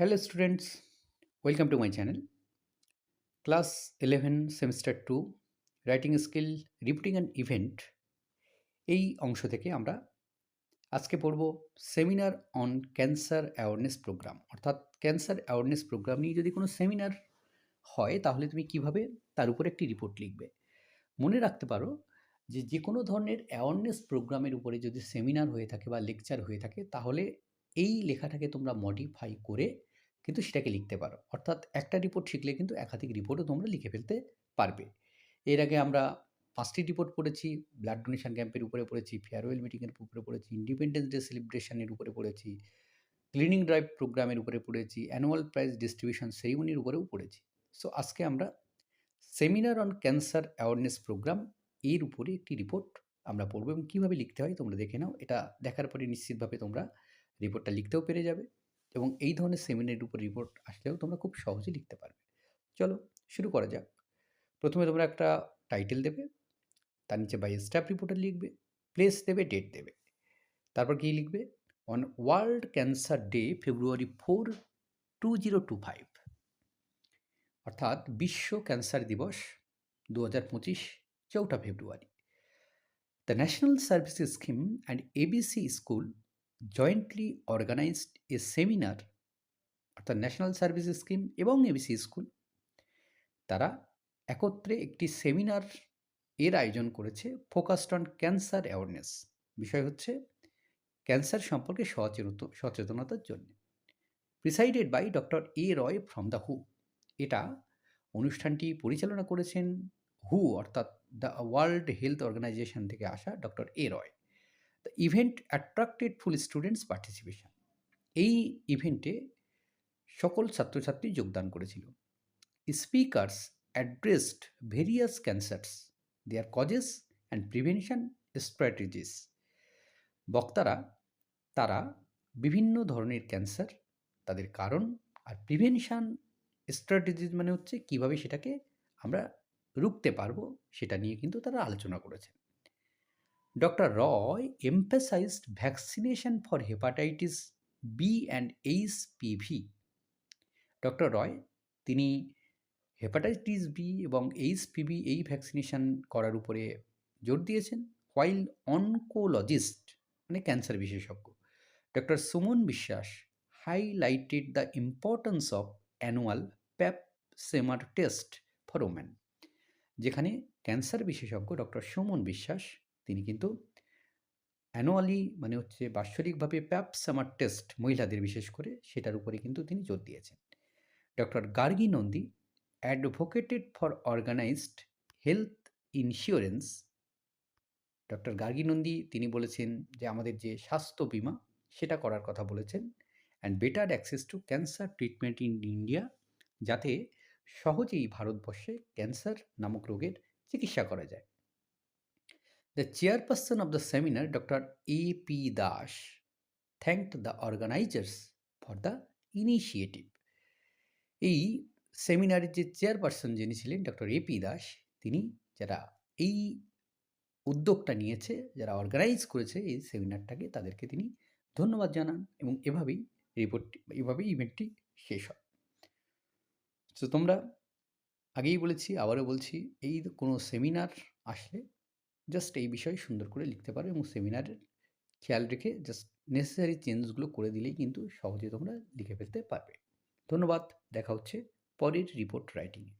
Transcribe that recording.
Hello students, welcome to my channel. Class 11 semester 2 writing skill reporting an event. এই অংশ থেকে আমরা আজকে পড়ব seminar on cancer awareness programme অর্থাৎ ক্যান্সার অ্যাওয়ারনেস প্রোগ্রাম নিয়ে যদি কোনো সেমিনার হয় তাহলে তুমি কীভাবে তার উপর একটি রিপোর্ট লিখবে? মনে রাখতে পারো যে যে কোনো ধরনের অ্যাওয়ারনেস প্রোগ্রামের উপরে যদি সেমিনার হয়ে থাকে বা লেকচার হয়ে থাকে তাহলে এই লেখাটাকে তোমরা মডিফাই করে কিন্তু সেটাকে লিখতে পারো। অর্থাৎ একটা রিপোর্ট শিখলে কিন্তু একাধিক রিপোর্টও তোমরা লিখে ফেলতে পারবে। এর আগে আমরা পাঁচটি রিপোর্ট পড়েছি ব্লাড ডোনেশন ক্যাম্পের উপরে পড়েছি ফেয়ারওয়েল মিটিংয়ের উপরে পড়েছি ইন্ডিপেন্ডেন্স ডে সেলিব্রেশনের উপরে পড়েছি ক্লিনিং ড্রাইভ প্রোগ্রামের উপরে পড়েছি অ্যানুয়াল প্রাইজ ডিস্ট্রিবিউশন সেরিমনির উপরেও পড়েছি। সো আজকে আমরা seminar on cancer awareness programme এর উপরে একটি রিপোর্ট আমরা পড়ব এবং কীভাবে লিখতে হয় তোমরা দেখে নাও। এটা দেখার পরে নিশ্চিতভাবে তোমরা রিপোর্টটা লিখতেও পেরে যাবে। এবং এই ধরনের সেমিনারের উপর রিপোর্ট আসলেও তোমরা খুব সহজে লিখতে পারবে। চলো শুরু করা যাক। প্রথমে তোমরা একটা টাইটেল দেবে, তার নিচে বাই স্টাফ রিপোর্টার লিখবে প্লেস দেবে ডেট দেবে। তারপর কী লিখবে? On world cancer day February four two zero two five অর্থাৎ বিশ্ব ক্যান্সার দিবস দু হাজার পঁচিশ, চৌঠা ফেব্রুয়ারি the national service scheme and ABC school jointly organised a seminar অর্থাৎ ন্যাশনাল সার্ভিস স্কিম এবং এবিসি স্কুল তারা একত্রে একটি সেমিনার এর আয়োজন করেছে ফোকাসড অন ক্যান্সার অ্যাওয়ারনেস বিষয় হচ্ছে ক্যান্সার সম্পর্কে সচেতন সচেতনতার জন্য। Presided by doctor A Roy from the হু এটা অনুষ্ঠানটি পরিচালনা করেছেন হু অর্থাৎ দ্য ওয়ার্ল্ড হেলথ অর্গানাইজেশন থেকে আসা doctor A Roy event attracted full students participation এই ইভেন্টে সকল ছাত্রছাত্রী যোগদান করেছিল। Speakers addressed various cancers their causes and prevention strategies বক্তারা, তারা বিভিন্ন ধরনের ক্যান্সার তাদের কারণ আর প্রিভেনশান স্ট্র্যাটেজিস মানে হচ্ছে কীভাবে সেটাকে আমরা রুখতে পারব সেটা নিয়ে কিন্তু তারা আলোচনা করেছেন। Doctor Roy emphasised vaccination for hepatitis B and H PV doctor Roy তিনি হেপাটাইটিস বি এবং এইচ পিভি এই ভ্যাকসিনেশন করার উপরে জোর দিয়েছেন হোয়াইল অনকোলজিস্ট মানে ক্যান্সার বিশেষজ্ঞ। Doctor Suman Biswas highlighted the importance of annual Pap smear test for woman যেখানে ক্যান্সার বিশেষজ্ঞ ডক্টর সুমন বিশ্বাস তিনি কিন্তু অ্যানুয়ালি মানে হচ্ছে বাৎসরিকভাবে প্যাপ সামার টেস্ট মহিলাদের বিশেষ করে সেটার উপরে কিন্তু তিনি জোর দিয়েছেন। Doctor Gargi Nandi advocated for organised health insurance doctor Gargi Nandi তিনি বলেছেন যে আমাদের যে স্বাস্থ্য বিমা সেটা করার কথা বলেছেন and better access to cancer treatment in India যাতে সহজেই ভারতবর্ষে ক্যান্সার নামক রোগের চিকিৎসা করা যায়। Chairperson of the seminar doctor A P Das thanked the organisers for the initiative এই সেমিনারের যে চেয়ারপারসন যিনি ছিলেন ডক্টর এ পি দাস তিনি যারা এই উদ্যোগটা নিয়েছে, যারা অর্গানাইজ করেছে এই সেমিনারটাকে তাদেরকে তিনি ধন্যবাদ জানান এবং এভাবেই রিপোর্টটি এভাবেই ইভেন্টটি শেষ হয়। তো তোমরা আগেই বলেছি, আবারও বলছি, এই কোনো সেমিনার আসলে জাস্ট এই বিষয়ে সুন্দর করে লিখতে পারো এবং সেমিনারের খেয়াল রেখে জাস্ট নেসেসারি চেঞ্জগুলো করে দিলেই কিন্তু সহজে তোমরা লিখে ফেলতে পারবে। ধন্যবাদ, দেখা হচ্ছে পরের রিপোর্ট রাইটিংয়ে